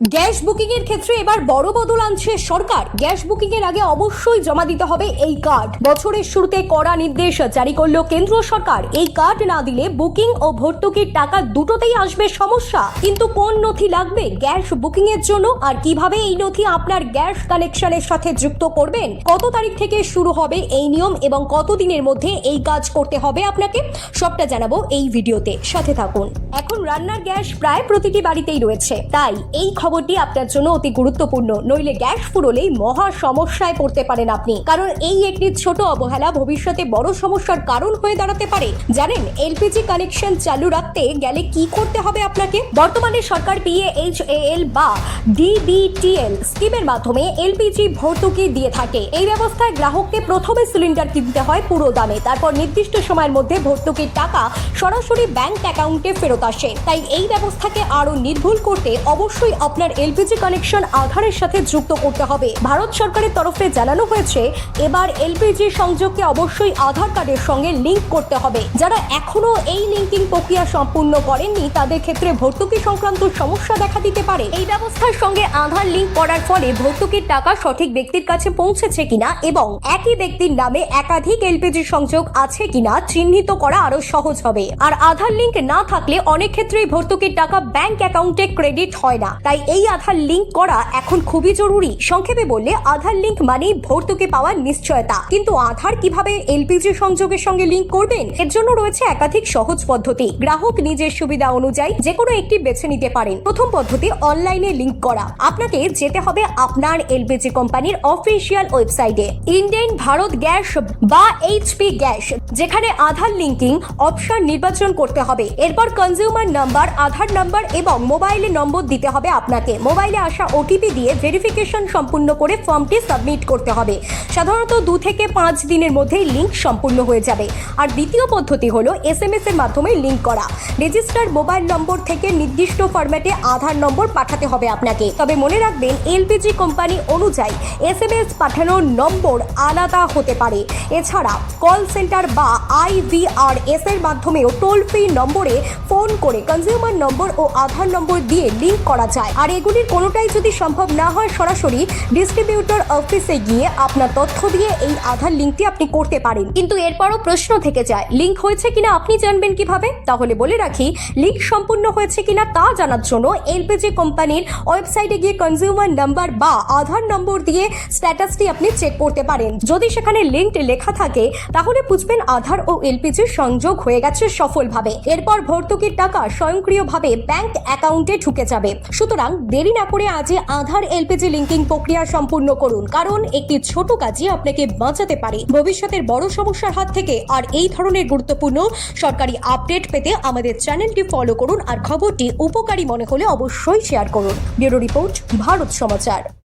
Gas booking এর ক্ষেত্রে এবার বড় বদল আনছে সরকার। গ্যাস বুকিং এর আগে অবশ্যই জমা দিতে হবে এই কার্ড। বছরের শুরুতে কড়া নির্দেশ জারি করল কেন্দ্র সরকার। এই কার্ড না দিলে বুকিং ও ভর্তুকির টাকা দুটোতেই আসবে সমস্যা। কিন্তু কোন নথি লাগবে? গ্যাস বুকিং এর জন্য আর কীভাবে এই নথি আপনার গ্যাস কানেকশনের সাথে যুক্ত করবেন? কত তারিখ থেকে শুরু হবে এই নিয়ম এবং কত দিনের মধ্যে এই কাজ করতে হবে আপনাকে? সবটা জানাব এই ভিডিওতে। সাথে থাকুন। এখন রান্নার গ্যাস প্রায় প্রতিটি বাড়িতেই রয়েছে। তাই এই খবরটি আপনার জন্য অতি গুরুত্বপূর্ণ। নইলে গ্যাস ফুরলেই মহা সমস্যায় পড়তে পারেন আপনি। কারণ এই একটি ছোট অবহেলা ভবিষ্যতে বড় সমস্যার কারণ হয়ে দাঁড়াতে পারে। জানেন, এলপিজি কানেকশন চালু রাখতে গেলে কি করতে হবে আপনাকে? বর্তমানে সরকার পিএইচএএল বা ডিবিটিএল স্কিমের মাধ্যমে এলপিজি ভর্তুকি দিয়ে থাকে। এই ব্যবস্থায় গ্রাহককে প্রথমে সিলিন্ডার কিনতে হয় পুরো দামে। তারপর নির্দিষ্ট সময়ের মধ্যে ভর্তুকির টাকা সরাসরি ব্যাংক অ্যাকাউন্টে ফেরত আসে। তাই এই ব্যবস্থাকে আরও নির্ভুল করতে অবশ্যই আপনার এলপিজি কানেকশন আধারের সাথে যুক্ত করতে হবে। ভারত সরকারের তরফে জানানো হয়েছে, এবার এলপিজি সংযোগকে অবশ্যই আধার কার্ডের সঙ্গে লিংক করতে হবে। যারা এখনও এই লিঙ্কিং প্রক্রিয়া সম্পূর্ণ করেননি, তাদের ক্ষেত্রে ভর্তুকি সংক্রান্ত সমস্যা দেখা দিতে পারে। এই ব্যবস্থার সঙ্গে আধার লিংক করার ফলে ভর্তুকির টাকা সঠিক ব্যক্তির কাছে পৌঁছেছে কিনা এবং একই ব্যক্তির নামে একাধিক এলপিজি সংযোগ আছে কিনা চিহ্নিত করা আরও সহজ হবে। আর আধার লিঙ্ক না থাকলে অনেক ক্ষেত্রেই ভর্তুকির টাকা ব্যাংক অ্যাকাউন্টে ক্রেডিট হয় না। তাই এই আধার লিংক করা এখন খুবই জরুরি। সংক্ষেপে বললে, আধার লিংক মানেই ভর্তুকি পাওয়ার নিশ্চয়তা। কিন্তু আধার কীভাবে এলপিজি সংযোগের সঙ্গে লিংক করবেন? এর জন্য রয়েছে একাধিক সহজ পদ্ধতি। গ্রাহক নিজের সুবিধা অনুযায়ী যে কোনো একটি বেছে নিতে পারেন। প্রথম পদ্ধতি অনলাইনে লিংক করা। আপনাকে যেতে হবে আপনার এলপিজি কোম্পানির অফিসিয়াল ওয়েবসাইটে ইন্ডিয়ান ভারত গ্যাস বা এইচপি গ্যাস যেখানে আধার লিঙ্কিং অপশন নির্বাচন করতে হবে। এরপর কনজিউমার নাম্বার আধার নাম্বার এবং মোবাইলের নম্বর দিতে হবে আপনাকে মোবাইলে আসা ওটিপি দিয়ে ভেরিফিকেশন সম্পূর্ণ করে ফর্মটি সাবমিট করতে হবে। সাধারণত দু থেকে পাঁচ দিনের মধ্যেই লিঙ্ক সম্পূর্ণ হয়ে যাবে। আর দ্বিতীয় পদ্ধতি হলো এস এম এস এর মাধ্যমে লিঙ্ক করা। রেজিস্টার্ড মোবাইল নম্বর থেকে নির্দিষ্ট ফরম্যাটে আধার নম্বর পাঠাতে হবে আপনাকে। তবে মনে রাখবেন এলপিজি কোম্পানি অনুযায়ী এস এম এস পাঠানোর নম্বর আলাদা হতে পারে। এছাড়া কল সেন্টার বা আইভিআরএস এর মাধ্যমেও টোল ফ্রি নম্বরে ফোন করে কনজিউমার নম্বর ও আধার নম্বর দিয়ে লিঙ্ক করা যায়। আর এগুলির কোনোটাই যদি সম্ভব না হয় সরাসরি ডিস্ট্রিবিউটর অফিসে গিয়ে আপনার তথ্য দিয়ে এই আধার লিঙ্কটি আপনি করতে পারেন। কিন্তু এরপরও প্রশ্ন থেকে যায় লিঙ্ক হয়েছে কিনা আপনি জানবেন কীভাবে? তাহলে বলে রাখি লিঙ্ক সম্পূর্ণ হয়েছে কিনা তা জানার জন্য এলপিজি কোম্পানির ওয়েবসাইটে গিয়ে কনজিউমার নাম্বার বা আধার নম্বর দিয়ে স্ট্যাটাসটি আপনি চেক করতে পারেন। যদি সেখানে লিঙ্ক লেখা থাকে, তাহলে বুঝবেন আধার ও এলপিজির সংযোগ হয়ে গেছে সফলভাবে। এরপর ভর্তুকির টাকা স্বয়ংক্রিয়ভাবে ব্যাংক অ্যাকাউন্টে ঢুকে যাবে। সুতরাং দেরি না করে আজই আধার এলপিজি লিঙ্কিং প্রক্রিয়া সম্পূর্ণ করুন। কারণ একটি ছোট কাজই আপনাকে বাঁচাতে পারে। ভবিষ্যতের বড় সমস্যার হাত থেকে আর এই ধরনের গুরুত্বপূর্ণ সরকারি আপডেট পেতে আমাদের চ্যানেলটি ফলো করুন আর খবরটি উপকারী মনে হলে অবশ্যই শেয়ার করুন। Bureau report, Bharat Samachar.